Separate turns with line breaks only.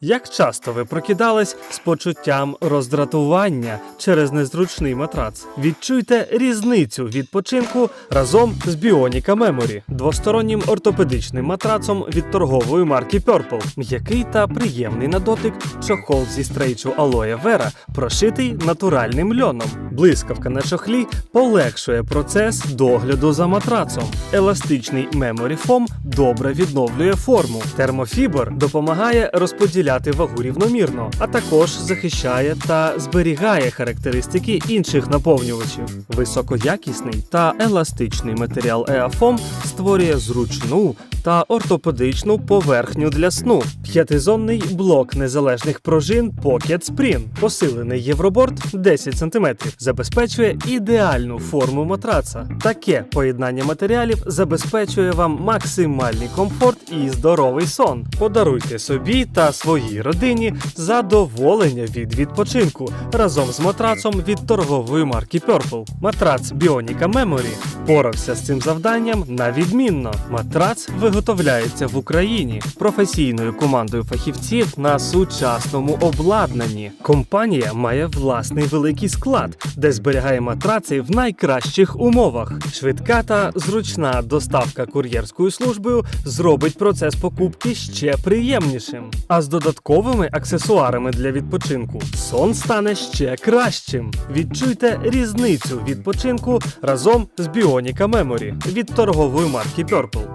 Як часто ви прокидались з почуттям роздратування через незручний матрац? Відчуйте різницю відпочинку разом з Біоніка Меморі, двостороннім ортопедичним матрацом від торгової марки Purple. М'який та приємний на дотик чохол зі стрейчу алоє Вера, прошитий натуральним льоном. Блискавка на чохлі полегшує процес догляду за матрацом. Еластичний Foam добре відновлює форму. Термофібр допомагає розподіляти вагу рівномірно, а також захищає та зберігає характеристики інших наповнювачів. Високоякісний та еластичний матеріал EAFOAM створює зручну та ортопедичну поверхню для сну. П'ятизонний блок незалежних пружин Pocket Spring, посилений євроборд 10 см, забезпечує ідеальну форму матраца. Таке поєднання матеріалів забезпечує вам максимальний комфорт і здоровий сон. Подаруйте собі та своїй родині задоволення від відпочинку разом з матрацом від торгової марки Purple. Матрац Bionica Memory впорався з цим завданням на відмінно. Матрац виготовляється в Україні професійною командою фахівців на сучасному обладнанні. Компанія має власний великий склад, де зберігає матраци в найкращих умовах. Швидка та зручна доставка кур'єрською службою зробить процес покупки ще приємнішим. А з додатковими аксесуарами для відпочинку сон стане ще кращим. Відчуйте різницю відпочинку разом з Bionica Memory від торгової марки Purple.